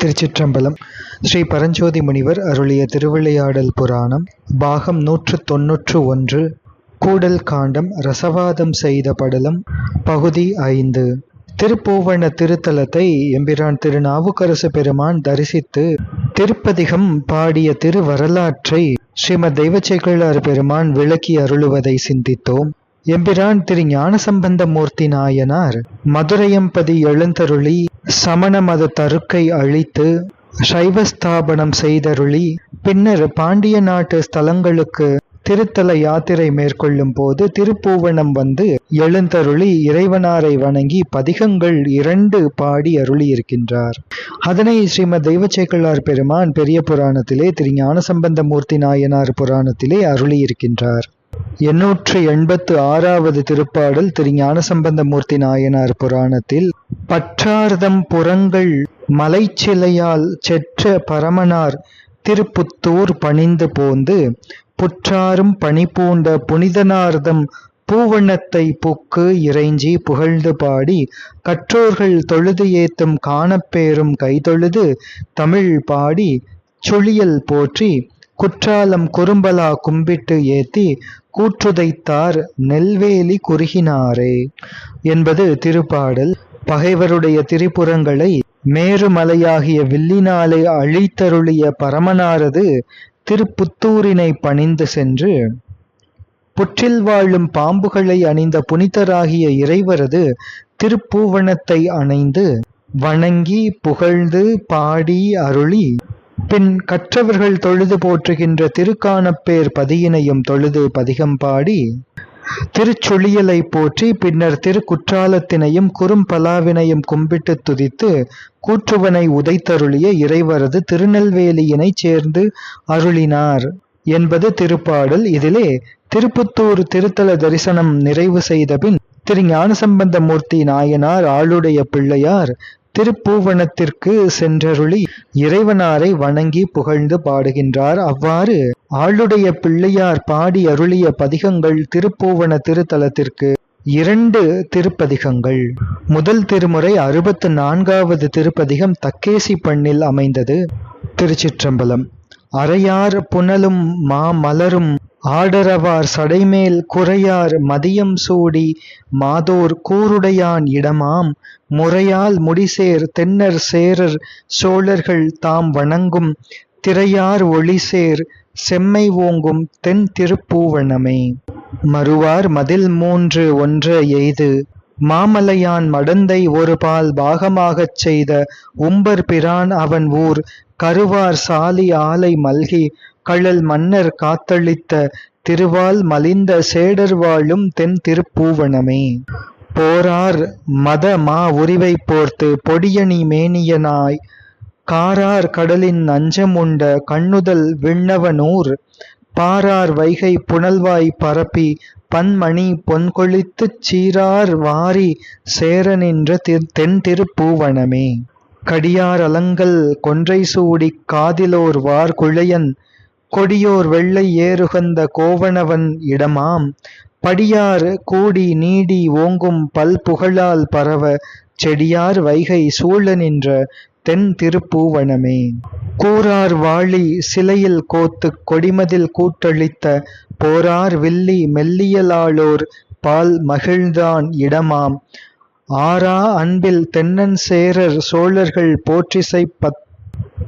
திருச்சிற்றம்பலம் ஸ்ரீ பரஞ்சோதி முனிவர் அருளிய திருவிளையாடல் புராணம் பாகம் நூற்று தொன்னூற்று ஒன்று கூடல் காண்டம் ரசவாதம் செய்த படலம் பகுதி ஐந்து. திருப்பூவண திருத்தலத்தை எம்பிரான் திருநாவுக்கரசு பெருமான் தரிசித்து திருப்பதிகம் பாடிய திருவரலாற்றை ஸ்ரீமத் தெய்வச்சேக்கிழார் பெருமான் விளக்கி அருளுவதை சிந்தித்தோம். எம்பிரான் திரு ஞானசம்பந்த மூர்த்தி நாயனார் மதுரையம்பதி எழுந்தருளி சமண மத தருக்கை அழித்து சைவஸ்தாபனம் செய்தருளி பின்னர் பாண்டிய நாட்டு ஸ்தலங்களுக்கு திருத்தல யாத்திரை மேற்கொள்ளும் போது திருப்பூவனம் வந்து எழுந்தருளி இறைவனாரை வணங்கி பதிகங்கள் இரண்டு பாடி அருளி இருக்கின்றார் அதனை ஸ்ரீமத் தெய்வச்சேக்கலார் பெருமான் பெரிய புராணத்திலே திரு ஞானசம்பந்த மூர்த்தி நாயனார் புராணத்திலே அருளி இருக்கின்றார் எண்ணூற்று எண்பத்து ஆறாவது திருப்பாடல் திரு ஞானசம்பந்தமூர்த்தி நாயனார் புராணத்தில் பற்றார்தம் புறங்கள் மலைச்சிலையால் செற்ற பரமனார் திருப்புத்தூர் பணிந்து போந்து புற்றாரும் பணிபூண்ட புனிதனார்தம் பூவண்ணத்தை புக்கு இறைஞ்சி புகழ்ந்து பாடி கற்றோர்கள் தொழுது ஏத்தும் காணப்பேரும் கைதொழுது தமிழ் பாடி சுழியல் போற்றி குற்றாலம் குறும்பலா கும்பிட்டு ஏத்தி கூற்றுதைத்தார் நெல்வேலி குறுகினாரே என்பது திருப்பாடல். பகைவருடைய திரிபுரங்களை மேருமலையாகிய வில்லினாலே அழித்தருளிய பரமனாரது திருப்புத்தூரினை பணிந்து சென்று புற்றில் வாழும் பாம்புகளை அணிந்த புனிதராகிய இறைவரது திருப்பூவனத்தை அணைந்து வணங்கி புகழ்ந்து பாடி அருளி பின் கற்றவர்கள் தொழுது போற்றுகின்ற திருக்கானப்பேர் பதியினையும் தொழுது பதிகம் பாடி திருச்சொழியலை போற்றி பின்னர் திருக்குற்றாலத்தினையும் குறும்பலாவினையும் கும்பிட்டு துதித்து கூற்றுவனை உதைத்தருளிய இறைவரது திருநெல்வேலியினை சேர்ந்து அருளினார் என்பது திருப்பாடல். இதிலே திருப்புத்தூர் திருத்தல தரிசனம் நிறைவு செய்தபின் திரு ஞானசம்பந்த மூர்த்தி நாயனார் ஆளுடைய பிள்ளையார் திருப்பூவனத்திற்கு சென்றருளி இறைவனாரை வணங்கி புகழ்ந்து பாடுகின்றார். அவ்வாறு ஆளுடைய பிள்ளையார் பாடி அருளிய பதிகங்கள் திருப்பூவன திருத்தலத்திற்கு இரண்டு திருப்பதிகங்கள். முதல் திருமுறை அறுபத்து நான்காவது திருப்பதிகம் தக்கேசி பண்ணில் அமைந்தது திருச்சிற்றம்பலம். அறையார் புனலும் மா மலரும் ஆடரவார் சடைமேல் குறையார் மதியம் சூடி மாதோர் கூருடையான் இடமாம். முறையால் முடிசேர் தென்னர் சேரர் சோழர்கள் தாம் வணங்கும் திரையார் ஒளிசேர் செம்மை ஓங்கும் தென் திருப்பூவனமே மறுவார் மதில் மூன்று ஒன்ற எய்து மாமலையான் மடந்தை ஒரு பால் பாகமாகச் செய்த உம்பர் பிரான் அவன் ஊர் கருவார் சாலி ஆலை மல்கி கழல் மன்னர் காத்தளித்த திருவால் மலிந்த சேடர் வாழும் தென் திருப்பூவனமே. போரார் மத மா உரிவை போர்த்து பொடியணி மேனியனாய். காரார் கடலின் அஞ்சமுண்ட கண்ணுதல் விண்ணவனூர். பாரார் வைகை புனல்வாய் பரப்பி பன்மணி பொன்கொழித்துச் சீரார் வாரி சேர நின்ற தென் திருப்பூவனமே. கடியார் அலங்கல் கொன்றை சூடிக் காதிலோர் வார் குழையன் கொடியோர் வெள்ளை ஏறுகந்த கோவணவன் இடமாம். படியார் கூடி நீடி ஓங்கும் பல் புகழால் பரவ செடியார் வைகை சூழ நின்ற தென் திருப்பூவனமே கூறார் வாழி சிலையில் கோத்து கொடிமதில் கூட்டளித்த போரார் வில்லி மெல்லியலாளோர் பால் மகிழ்ந்தான் இடமாம். ஆரா அன்பில் தென்னன் சேரர் சோழர்கள் போற்றிசை பத்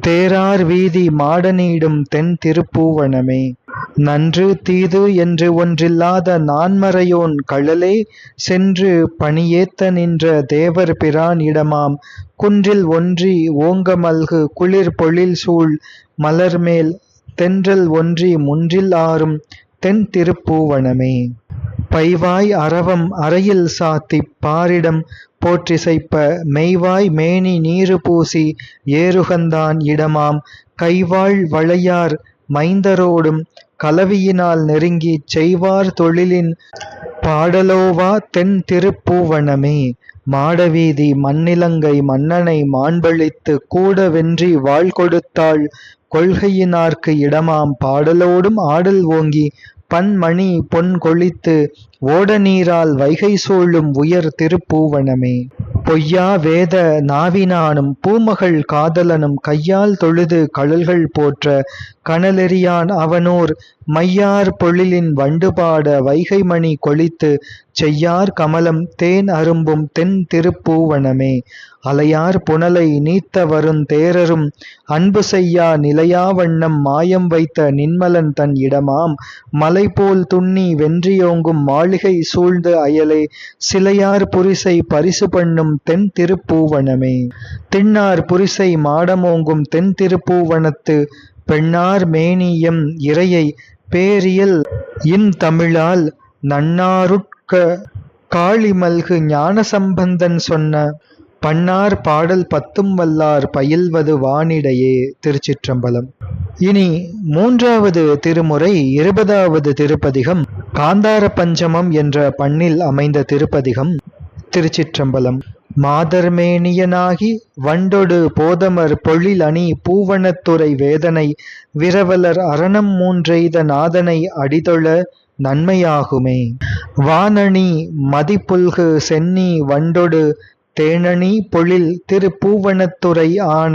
தேரார் வீதி மாடநீடும் தென் திருப்பூவனமே. நன்று தீது என்று ஒன்றில்லாத நான்மறையோன் கழலே சென்று பணியேத்த நின்ற தேவர் பிரான் இடமாம் குன்றில் ஒன்றி ஓங்க மல்கு குளிர் பொழில் சூழ் மலர்மேல் தென்றல் ஒன்றி முன்றில் ஆறும் தென் திருப்பூவனமே. பைவாய் அரவம் அறையில் சாத்தி பாரிடம் போற்றிசைப்ப மெய்வாய் மேனி நீரு பூசி ஏறுகந்தான் இடமாம். கைவாள் வளையார் மைந்தரோடும் கலவியினால் நெருங்கிச் செய்வார் தொழிலின் பாடலோவா தென் திருப்பூவனமே. மாடவீதி மண்ணிலங்கை மன்னனை மாண்பளித்து கூட வென்றி வாழ் கொடுத்தாள் கொள்கையினார்க்கு இடமாம். பாடலோடும் ஆடல் ஓங்கி பன்மணி பொன் கொழித்து ஓட நீரால் வைகை சூழும் உயர் திருப்பூவனமே. பொய்யா வேத நாவினானும் பூமகள் காதலனும் கையால் தொழுது கழல்கள் போற்ற கனலெறியான் அவனூர் மையார் பொழிலின் வண்டுபாட வைகைமணி கொளித்து செய்யார் கமலம் தேன் அரும்பும் தென் திருப்பூவனமே. அலையார் புனலை நீத்த வருந் தேரரும் அன்பு செய்யா நிலையா வண்ணம் மாயம் வைத்த நின்மலன் தன் இடமாம். மலை போல் துண்ணி வென்றியோங்கும் மாளிகை சூழ்ந்த அயலே சிலையார் புரிசை பரிசு பண்ணும் தென் திருப்பூவனமே. திண்ணார் புரிசை மாடமோங்கும் தென் திருப்பூவனத்து பெண்ணார் மேனியம் இறையை பேரியல் இன் தமிழால் நன்னாருட்க காளிமல்கு ஞானசம்பந்தன் சொன்ன பன்னார் பாடல் பத்தும் வல்லார் பயில்வது வானிடையே திருச்சிற்றம்பலம். இனி மூன்றாவது திருமுறை இருபதாவது திருப்பதிகம் காந்தார பஞ்சமம் என்ற பண்ணில் அமைந்த திருப்பதிகம் திருச்சிற்றம்பலம். மாதர்மேனியனாகி வண்டொடு போதமர் பொழில் அணி பூவனத்துறை வேதனை விரவலர் அரணம் மூன்றெய்த நாதனை அடிதொழ நன்மையாகுமே. வானணி மதிப்புல்கு சென்னி வண்டொடு தேனணி பொழில் திருப்பூவனத்துறை ஆன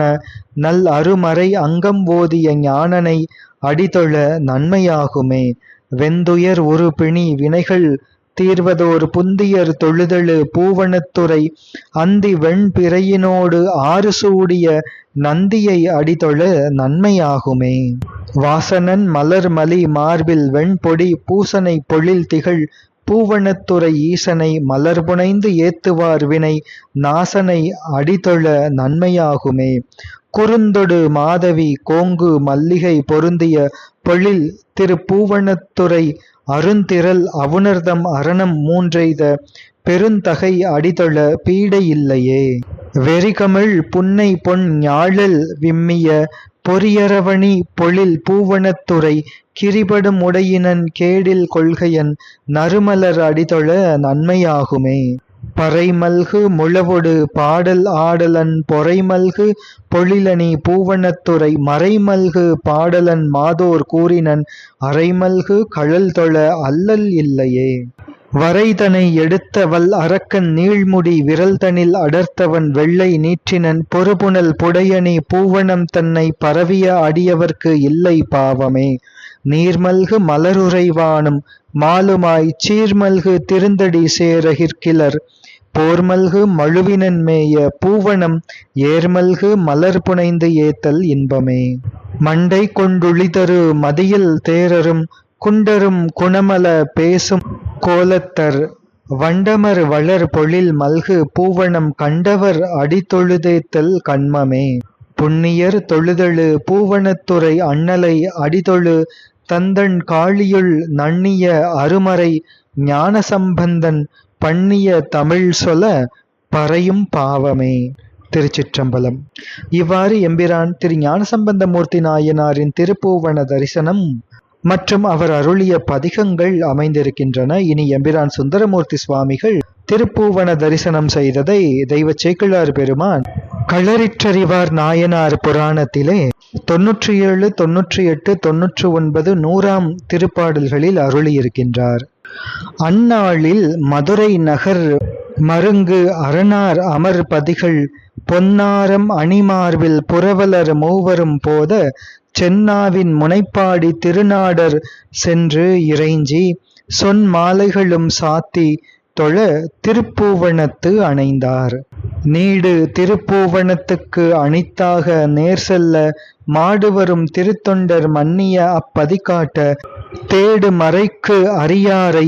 நல் அருமறை அங்கம் ஓதிய ஞானனை அடிதொழ நன்மையாகுமே. வெந்துயர் ஒரு பிணி வினைகள் தீர்வதோர் புந்தியர் தொழுதழு பூவனத்துறை அந்தி வெண்பிறையினோடு ஆறு சூடிய நந்தியை அடிதொழ நன்மையாகுமே. வாசனன் மலர் மலி மார்பில் வெண்பொடி பூசனை பொழில் திகழ் பூவனத்துறை ஈசனை மலர்புனைந்து ஏத்துவார் வினை நாசனை அடிதொழ நன்மையாகுமே. குறுந்தொடு மாதவி கோங்கு மல்லிகை பொருந்திய பொழில் திருப்பூவனத்துறை அருந்திரல் அவுணர்தம் அரணம் மூன்றெய்த பெருந்தகை அடிதொழ பீடையில்லையே வெறிகமிழ் புன்னை பொன் ஞாழல் விம்மிய பொறியரவணி பொழில் பூவனத்துறை கிரிபடும் உடையினன் கேடில் கொள்கையன் நறுமலர் அடிதொழ நன்மையாகுமே. பறைமல்கு முழவொடு பாடல் ஆடலன் பொறைமல்கு பொழிலணி பூவனத்துறை மறைமல்கு பாடலன் மாதோர் கூறினன் அரைமல்கு கழல் தொழ அல்லல் இல்லையே. வரைதனை எடுத்தவள் அரக்கன் நீழ்முடி விரல்தனில் அடர்த்தவன் வெள்ளை நீற்றினன் பொறுபுணல் புடையணி பூவனம் தன்னை பரவிய அடியவர்க்கு இல்லை பாவமே. நீர்மல்கு மலருறைவானும் மாலுமாய் சீர்மல்கு திருந்தடி சேரகிற்கிலர். போர்மல்கு மழுவினன் மேய பூவனம் ஏர்மல்கு மலர் புனைந்து ஏத்தல் இன்பமே. மண்டை கொண்டுழிதரு மதியில் தேரரும் குண்டரும் குணமல பேசும் கோலத்தர் வண்டமர் வளர் பொழில் மல்கு பூவனம் கண்டவர் அடிதொழுதேத்தல் கண்மமே. புண்ணியர் தொழுதழு பூவனத்துறை அண்ணலை அடிதொழு தந்தன் காளியுள் நன்னிய அருமறை ஞானசம்பந்தன் பண்ணிய தமிழ் சொல பறையும் பாவமே. திருச்சிற்றம்பலம். இவ்வாறு எம்பிரான் திரு ஞானசம்பந்தமூர்த்தி நாயனாரின் திருப்பூவன தரிசனம் மற்றும் அவர் அருளிய பதிகங்கள் அமைந்திருக்கின்றன. இனி எம்பிரான் சுந்தரமூர்த்தி சுவாமிகள் திருப்பூவன தரிசனம் செய்ததை தெய்வ சேக்கிழார் பெருமான் களரிற்றறிவார் நாயனார் புராணத்திலே தொன்னூற்றி ஏழு தொன்னூற்றி எட்டு தொன்னூற்றி ஒன்பது நூறாம் திருப்பாடல்களில் அருளியிருக்கின்றார். அந்நாளில் மதுரை நகர் மருங்கு அரணார் அமர் பதிகள் பொன்னாரம் அணிமார்பில் புரவலர் மூவரும் போத சென்னாவின் முனைப்பாடி திருநாடர் சென்று இறைஞ்சி சொன் மாலைகளும் சாத்தி தொழ திருப்பூவனத்து அணைந்தார். நீடு திருப்பூவனத்துக்கு அணித்தாக நேர் செல்ல மாடுவரும் திருத்தொண்டர் மன்னிய அப்பதிகாட்ட தேடு மறைக்கு அரியாரை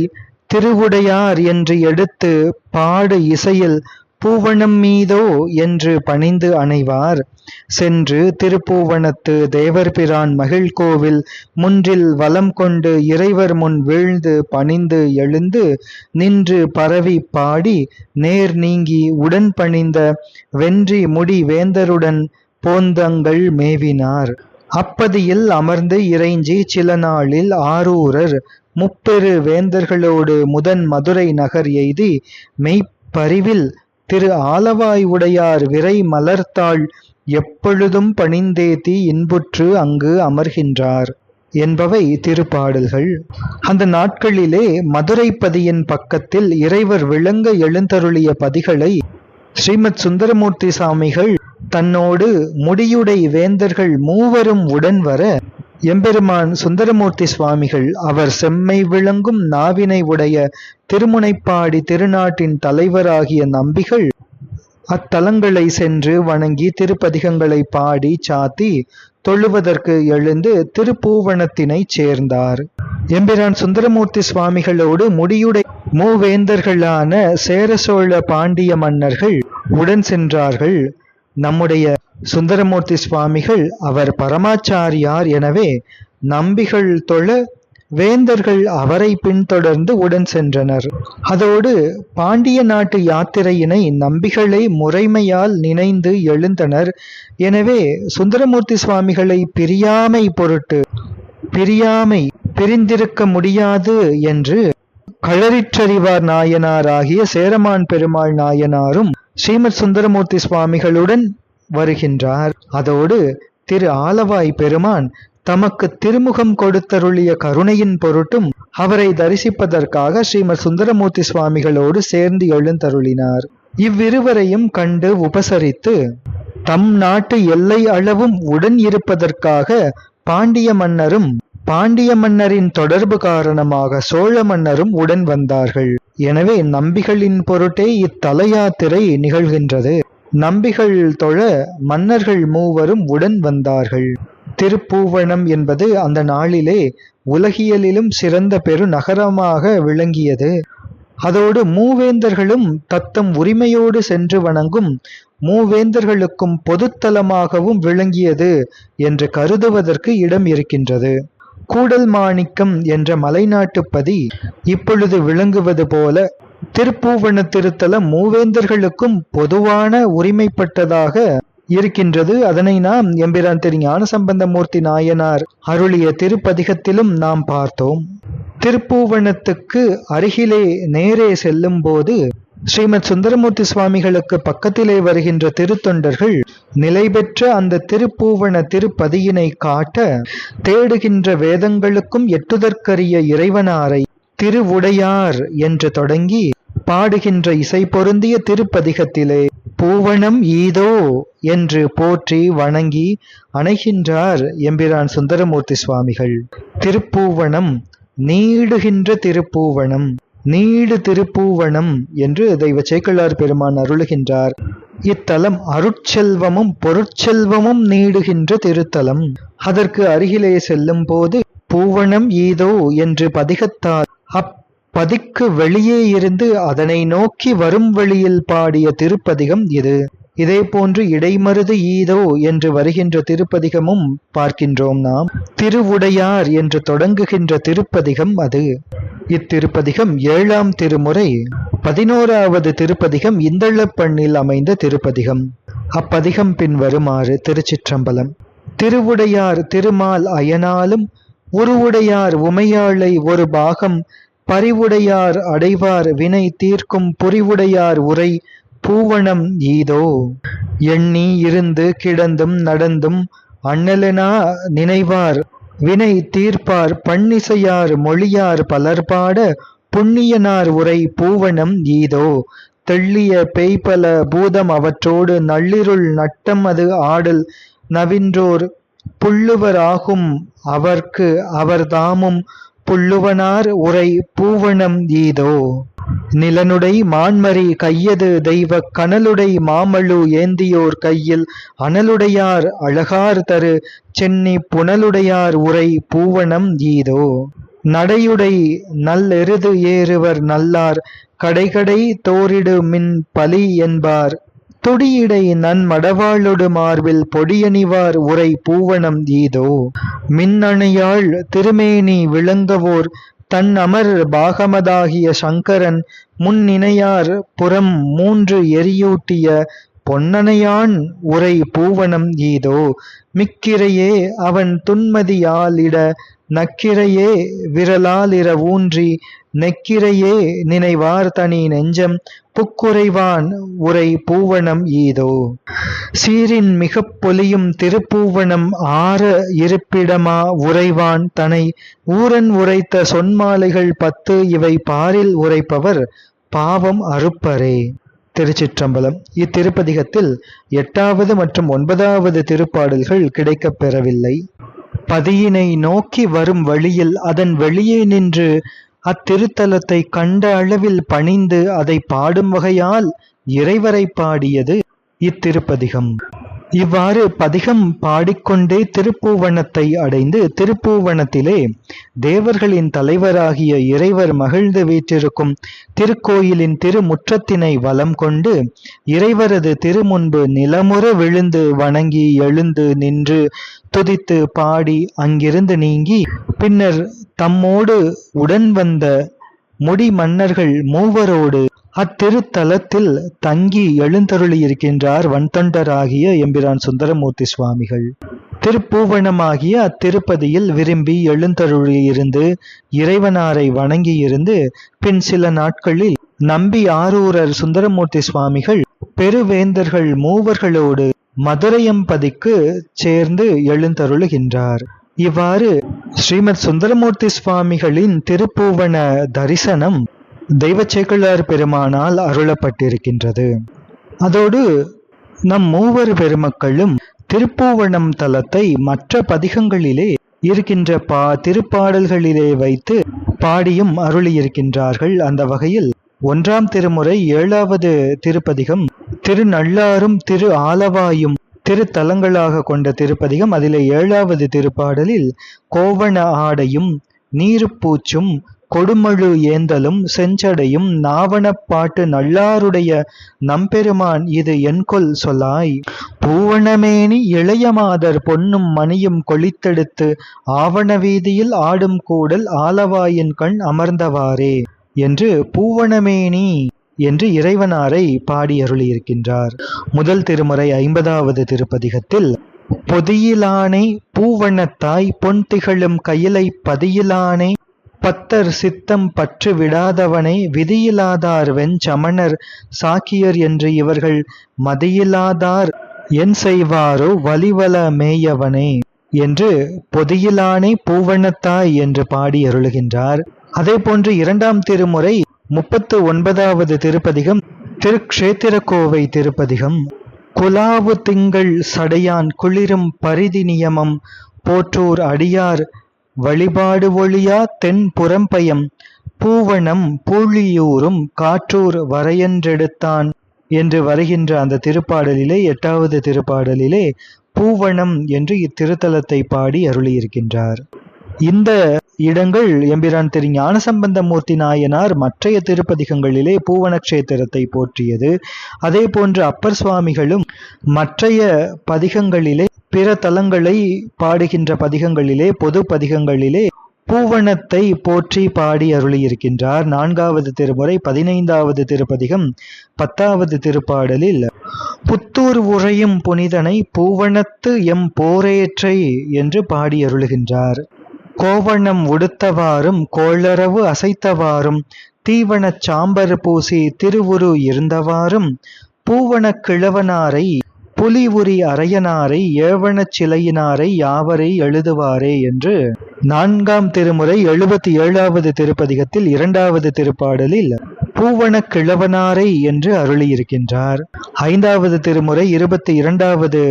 திருவுடையார் என்று எடுத்து பாடு இசையில் பூவனம் மீதோ என்று பணிந்து அணைவார். சென்று திருப்பூவனத்து தேவர்பிரான் மகிழ்கோவில் முன்றில் வலம் கொண்டு இறைவர் முன் வீழ்ந்து பணிந்து எழுந்து நின்று பரவி பாடி நேர் நீங்கி உடன் பணிந்த வென்றி முடி வேந்தருடன் போந்தங்கள் மேவினார். அப்பதியில் அமர்ந்து இறைஞ்சி சில நாளில் ஆரூரர் முப்பெரு வேந்தர்களோடு முதன் மதுரை நகர் எய்தி மெய்ப்பரிவில் திரு ஆலவாய் உடையார் விரை மலர்த்தாள் எப்பொழுதும் பணிந்தேத்தி இன்புற்று அங்கு அமர்கின்றார் என்பவை திருப்பாடல்கள். அந்த நாட்களிலே மதுரை பதியின் பக்கத்தில் இறைவர் விளங்க எழுந்தருளிய பதிகளை ஸ்ரீமத் சுந்தரமூர்த்தி சாமிகள் தன்னோடு முடியுடை வேந்தர்கள் மூவரும் உடன் வர எம்பெருமான் சுந்தரமூர்த்தி சுவாமிகள் அவர் செம்மை விளங்கும் நாவினை உடைய திருமுனைப்பாடி திருநாட்டின் தலைவராகிய நம்பிகள் அத்தலங்களை சென்று வணங்கி திருப்பதிகங்களை பாடி சாத்தி தொழுவதற்கு எழுந்து திருப்பூவனத்தினை சேர்ந்தார். எம்பிரான் சுந்தரமூர்த்தி சுவாமிகளோடு முடியுடை மூவேந்தர்களான சேர சோழ பாண்டிய மன்னர்கள் உடன் சென்றார்கள். நம்முடைய சுந்தரமூர்த்தி சுவாமிகள் அவர் பரமாச்சாரியார் எனவே நம்பிகள் தொழ வேந்தர்கள் அவரை பின்தொடர்ந்து உடன் சென்றனர். அதோடு பாண்டிய நாட்டு யாத்திரையினை நம்பிகளை முறைமையால் நினைந்து எழுந்தனர். எனவே சுந்தரமூர்த்தி சுவாமிகளை பிரியாமை பொருட்டு பிரியாமை பிரிந்திருக்க முடியாது என்று களரிற்றறிவார் நாயனார் ஆகிய சேரமான் பெருமாள் நாயனாரும் ஸ்ரீமத் சுந்தரமூர்த்தி சுவாமிகளுடன் வருகின்றார். அதோடு திரு ஆலவாய் பெருமான் தமக்கு திருமுகம் கொடுத்தருளிய கருணையின் பொருட்டும் அவரை தரிசிப்பதற்காக ஸ்ரீமத் சுந்தரமூர்த்தி சுவாமிகளோடு சேர்ந்து எழுந்தருளினார். இவ்விருவரையும் கண்டு உபசரித்து தம் நாட்டு எல்லை அளவும் உடன் இருப்பதற்காக பாண்டிய மன்னரும் பாண்டிய மன்னரின் தொடர்பு காரணமாக சோழ மன்னரும் உடன் வந்தார்கள். எனவே நம்பிகளின் பொருட்டே இத்தலையாத்திரை நிகழ்கின்றது. நம்பிகள் தொழ மன்னர்கள் மூவரும் உடன் வந்தார்கள். திருப்பூவனம் என்பது அந்த நாளிலே உலகியலிலும் சிறந்த பெரு நகரமாக விளங்கியது. அதோடு மூவேந்தர்களும் தத்தம் உரிமையோடு சென்று வணங்கும் மூவேந்தர்களுக்கும் பொதுத்தலமாகவும் விளங்கியது என்று கருதுவதற்கு இடம் இருக்கின்றது கூடல் மாணிக்கம் என்ற மலைநாட்டுப்பதி இப்பொழுது விளங்குவது போல திருப்பூவன திருத்தலம் மூவேந்தர்களுக்கும் பொதுவான உரிமைப்பட்டதாக இருக்கின்றது. அதனை நாம் எம்பிரான் திரு ஞானசம்பந்தமூர்த்தி நாயனார் அருளிய திருப்பதிகத்திலும் நாம் பார்த்தோம். திருப்பூவனத்துக்கு அருகிலே நேரே செல்லும் போது ஸ்ரீமத் சுந்தரமூர்த்தி சுவாமிகளுக்கு பக்கத்திலே வருகின்ற திருத்தொண்டர்கள் நிலை பெற்ற அந்த திருப்பூவன திருப்பதியினை காட்ட தேடுகின்ற வேதங்களுக்கும் எட்டுதற்கரிய இறைவனாரை திருவுடையார் என்று தொடங்கி பாடுகின்ற இசை பொருந்திய திருப்பதிகத்திலே பூவனம் ஈதோ என்று போற்றி வணங்கி அணைகின்றார் எம்பிரான் சுந்தரமூர்த்தி சுவாமிகள். திருப்பூவனம் நீடுகின்ற திருப்பூவனம் நீடு திருப்பூவனம் என்று தெய்வ சேக்கலார் பெருமான் அருளுகின்றார். இத்தலம் அருட்செல்வமும் பொருட்செல்வமும் நீடுகின்ற திருத்தலம். அதற்கு அருகிலே செல்லும் போது பூவனம் ஈதோ என்று பதிகத்தார் அப்பதிக்கு வெளியே இருந்து அதனை நோக்கி வரும் வழியில் பாடிய திருப்பதிகம் இது. இதே போன்று இடைமருது ஈதோ என்று வருகின்ற திருப்பதிகமும் பார்க்கின்றோம் நாம். திருவுடையார் என்று தொடங்குகின்ற திருப்பதிகம் அது. இத்திருப்பதிகம் ஏழாம் திருமுறை. பதினோராவது திருப்பதிகம் இந்தளப்பண்ணில் அமைந்த திருப்பதிகம். அப்பதிகம் பின் வருமாறு திருச்சிற்றம்பலம். திருவுடையார் திருமால் அயனாலும் உருவுடையார் உமையாளை ஒரு பாகம் பறிவுடையார் அடைவார் வினை தீர்க்கும் புரிவுடையார் உரை பூவனம் ஈதோ. எண்ணி இருந்து கிடந்தும் நடந்தும் அண்ணலனா நினைவார் வினை தீர்ப்பார் பண்ணிசையார் மொழியார் பலர்பாட புண்ணியனார் உரை பூவனம் ஈதோ. தெள்ளிய பேய்பல பூதம் அவற்றோடு நள்ளிருள் நட்டம் அது ஆடல் நவின்றோர் புள்ளுவராகும் அவர்க்கு அவர்தாமும் புல்லுவனார் உரை பூவனம் ஈதோ. நிலனுடை மான்மரி கையது தெய்வ கனலுடை மாமழு ஏந்தியோர் கையில் அனலுடையார் அழகார் தரு சென்னி புனலுடையார் உரை பூவனம் ஈதோ. நடையுடை நல்லெருது ஏறுவர் நல்லார் கடைகடை தோரிடு மின் பலி என்பார் துடியிடை நன் மடவாளொடு மார்பில் பொடியணிவார் உரை பூவனம் ஈதோ. மின்னணையாள் திருமேனி விளங்கவோர் தன் அமர் பாகமதாகிய சங்கரன் முன்னினையார் புறம் மூன்று எரியூட்டிய பொன்னனையான் உரை பூவனம் ஈதோ. மிக்கிரையே அவன் துன்மதியாலிட நக்கிரையே விரலாலிர ஊன்றி நெக்கிரையே நினைவார் தனி நெஞ்சம் புக்குறைவான் உரை பூவனம் ஈதோ. சீரின் மிகப் பொலியும் திருப்பூவனம் ஆற இருப்பிடமா உறைவான் தனை. ஊரன் உரைத்த சொன்மாலைகள் பத்து இவை பாரில் உரைப்பவர் பாவம் அறுப்பரே. திருச்சிற்றம்பலம். இத்திருப்பதிகத்தில் எட்டாவது மற்றும் ஒன்பதாவது திருப்பாடல்கள் கிடைக்கப் பெறவில்லை. பதியினை நோக்கி வரும் வழியில் அதன் வெளியே நின்று அத்திருத்தலத்தை கண்ட அளவில் பணிந்து அதை பாடும் வகையால் இறைவரை பாடியது இத்திருப்பதிகம். இவ்வாறு பதிகம் பாடிக்கொண்டே திருப்பூவனத்தை அடைந்து திருப்பூவனத்திலே தேவர்களின் தலைவராகிய இறைவர் மகிழ்ந்து வீற்றிருக்கும் திருக்கோயிலின் திருமுற்றத்தினை வலம் கொண்டு இறைவரது திருமுன்பு நிலமுற விழுந்து வணங்கி எழுந்து நின்று துதித்து பாடி அங்கிருந்து நீங்கி பின்னர் தம்மோடு உடன் வந்த முடி மன்னர்கள் மூவரோடு அத்திருத்தலத்தில் தங்கி எழுந்தருளியிருக்கின்றார் வன்தொண்டராகிய எம்பிரான் சுந்தரமூர்த்தி சுவாமிகள். திருப்பூவனமாகிய அத்திருப்பதியில் விரும்பி எழுந்தருளியிருந்து இறைவனாரை வணங்கியிருந்து பின் சில நாட்களில் நம்பி ஆரூரர் சுந்தரமூர்த்தி சுவாமிகள் பெருவேந்தர்கள் மூவர்களோடு மதுரையம்பதிக்கு சேர்ந்து எழுந்தருளுகின்றார். இவ்வாறு ஸ்ரீமத் சுந்தரமூர்த்தி சுவாமிகளின் திருப்பூவன தரிசனம் தெய்வச்சேக்கிழார் பெருமானால் அருளப்பட்டிருக்கின்றது. அதோடு நம் மூவர் பெருமக்களும் திருப்பூவனம் தலத்தை மற்ற பதிகங்களிலே இருக்கின்ற பா திருப்பாடல்களிலே வைத்து பாடியும் அருளியிருக்கின்றார்கள். அந்த வகையில் ஒன்றாம் திருமுறை ஏழாவது திருப்பதிகம் திருநள்ளாரும் திரு ஆலவாயும் திருத்தலங்களாக கொண்ட திருப்பதிகம் அதிலே ஏழாவது திருப்பாடலில் கோவண ஆடையும் நீருப்பூச்சும் கொடுமழு ஏந்தலும் செஞ்சடையும் நாவணப்பாட்டு நல்லாருடைய நம்பெருமான் இது என்கொல் சொல்லாய். பூவணமேனி இளையமாதர் பொன்னும் மணியும் கொளித்தெடுத்து ஆவண வீதியில் ஆடும் கூடல் ஆலவாயின் கண் அமர்ந்தவாறே என்று பூவணமேனி என்று இறைவனாரை பாடி அருளியிருக்கின்றார் முதல் திருமுறை ஐம்பதாவது திருப்பதிகத்தில் பொதியிலானை பூவண்ணத்தாய் பொன் திகழும் கையிலை பதியிலானை பத்தர் சித்தம் பற்று விடாதவனை விதியிலாதார் வெஞ்சமணர் சாக்கியர் என்று இவர்கள் மதியிலாதார் என் செய்வாரோ வலிவல மேயவனே என்று பொதியிலானை பூவண்ணத்தாய் என்று பாடி அருளுகின்றார். அதே போன்று இரண்டாம் திருமுறை முப்பத்து ஒன்பதாவது திருப்பதிகம் திருக்ஷேத்திரக்கோவை திருப்பதிகம். குலாவு திங்கள் சடையான் குளிரும் பரிதி நியமம் போற்றோர் அடியார் வழிபாடு ஒழியா தென் புறம்பயம் பூவணம் பூழியூரும் காற்றூர் வரையன்றெடுத்தான் என்று வருகின்ற அந்த திருப்பாடலிலே எட்டாவது திருப்பாடலிலே பூவணம் என்று இத்திருத்தலத்தை பாடி அருளியிருக்கின்றார். இந்த இடங்கள் எம்பிரான் திரு ஞானசம்பந்தமூர்த்தி நாயனார் மற்றைய திருப்பதிகங்களிலே பூவன கஷேத்திரத்தை போற்றியது. அதே போன்று அப்பர் சுவாமிகளும் மற்றைய பதிகங்களிலே பிற தலங்களை பாடுகின்ற பதிகங்களிலே பொது பதிகங்களிலே பூவனத்தை போற்றி பாடி அருளியிருக்கின்றார். நான்காவது திருமுறை பதினைந்தாவது திருப்பதிகம் பத்தாவது திருப்பாடலில் புத்தூர் உறையும் புனிதனை பூவனத்து எம் போரேற்றை என்று பாடி அருளுகின்றார். கோவணம் உடுத்தவாறும் கோளரவு அசைத்தவாறும் தீவனச் சாம்பர் பூசி திருவுரு இருந்தவாறும் பூவனக் கிழவனாரை புலி உரி அரையனாரை ஏவணச் சிலையினாரை யாவரை எழுதுவாரே என்று நான்காம் திருமுறை எழுபத்தி ஏழாவது திருப்பதிகத்தில் இரண்டாவது திருப்பாடலில் பூவனக் கிழவனாரை என்று அருளியிருக்கின்றார். ஐந்தாவது திருமுறை இருபத்தி இரண்டாவது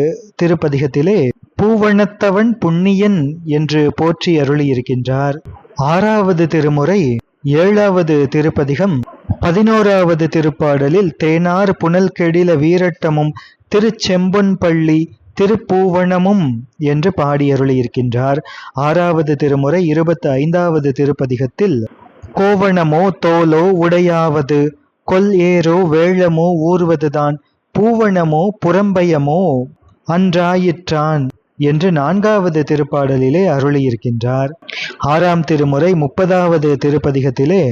திருப்பதிகத்திலே பூவணத்தவன் புண்ணியன் என்று போற்றி அருளியிருக்கின்றார். ஆறாவது திருமுறை ஏழாவது திருப்பதிகம் பதினோராவது திருப்பாடலில் தேனார் புனல் கெடில வீரட்டமும் திருச்செம்பொன்பள்ளி திருப்பூவனமும் என்று பாடியருளியிருக்கின்றார் ஆறாவது திருமுறை இருபத்தி ஐந்தாவது திருப்பதிகத்தில் கோவணமோ தோலோ உடையாவது கொல் ஏரோ வேழமோ ஊர்வதுதான் பூவணமோ புறம்பயமோ அன்றாயிற்றான். என்று நான்காவது திருப்பாடலிலே அருளியிருக்கின்றார். ஆறாம் திருமுறை முப்பதாவது திருப்பதிகத்திலே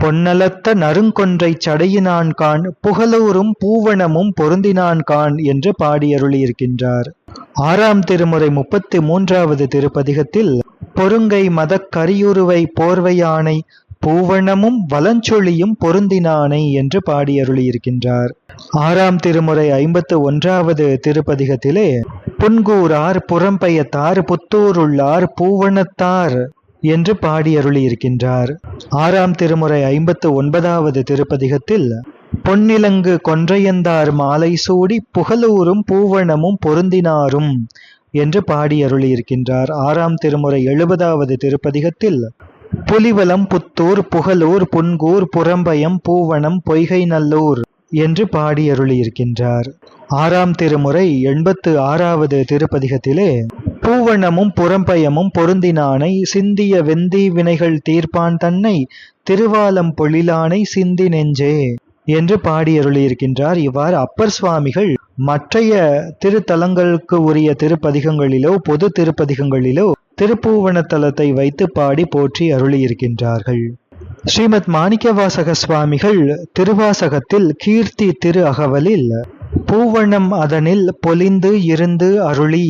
பொன்னலத்த நறுங்கொன்றை சடையினான் கான் புகழூரும் பூவனமும் பொருந்தினான் கான் என்று பாடி அருளியிருக்கின்றார் ஆறாம் திருமுறை முப்பத்தி மூன்றாவது திருப்பதிகத்தில் பொருங்கை மதக்கரியுருவை போர்வையானை பூவணமும் வலஞ்சொலியும் பொருந்தினானை என்று பாடியருளியிருக்கின்றார். ஆறாம் திருமுறை ஐம்பத்து ஒன்றாவது திருப்பதிகத்திலே புன்கூரார் புறம்பெயத்தார் புத்தூருள்ளார் பூவனத்தார் என்று பாடியருளியிருக்கின்றார். ஆறாம் திருமுறை ஐம்பத்து ஒன்பதாவது திருப்பதிகத்தில் பொன்னிலங்கு கொன்றையந்தார் மாலை சூடி புகழூரும் பூவணமும் பொருந்தினாரும் என்று பாடியருளியிருக்கின்றார். ஆறாம் திருமுறை எழுபதாவது திருப்பதிகத்தில் புலிவலம் புத்தூர் புகலூர் புன்கூர் புறம்பயம் பூவனம் பொய்கை நல்லூர் என்று பாடி அருளியிருக்கின்றார் ஆறாம் திருமுறை எண்பத்து ஆறாவது திருப்பதிகத்திலே பூவணமும் புறம்பயமும் பொருந்தினானை சிந்திய வெந்தி வினைகள் தீர்ப்பான் தன்னை திருவாலம் பொழிலானை சிந்தி நெஞ்சே என்று பாடி அருளியிருக்கின்றார் இவ்வாறு அப்பர் சுவாமிகள் மற்றைய திருத்தலங்களுக்கு உரிய திருப்பதிகங்களிலோ பொது திருப்பதிகங்களிலோ திருப்பூவனத்தலத்தை வைத்து பாடி போற்றி அருளியிருக்கின்றார்கள். ஸ்ரீமத் மாணிக்கவாசக சுவாமிகள் திருவாசகத்தில் கீர்த்தி திரு அகவலில் பூவணம் அதனில் பொலிந்து இருந்து அருளி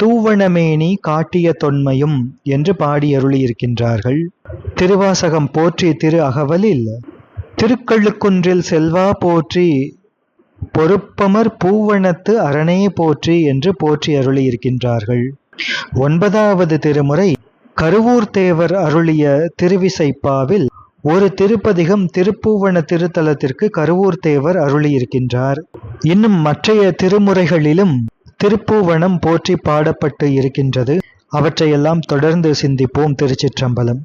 தூவணமேனி காட்டிய தொன்மையும் என்று பாடி அருளியிருக்கின்றார்கள். திருவாசகம் போற்றி திரு அகவலில் திருக்கள்ளுக்குன்றில் செல்வா போற்றி பொறுப்பமர் பூவணத்து அரணே போற்றி என்று போற்றி அருளியிருக்கின்றார்கள். ஒன்பதாவது திருமுறை கருவூர் தேவர் அருளிய திருவிசைப்பாவில் ஒரு திருப்பதிகம் திருப்பூவன திருத்தலத்திற்கு கருவூர் தேவர் அருளியிருக்கின்றார். இன்னும் மற்றைய திருமுறைகளிலும் திருப்பூவனம் போற்றி பாடப்பட்டு இருக்கின்றது. அவற்றையெல்லாம் தொடர்ந்து சிந்திப்போம் திருச்சிற்றம்பலம்.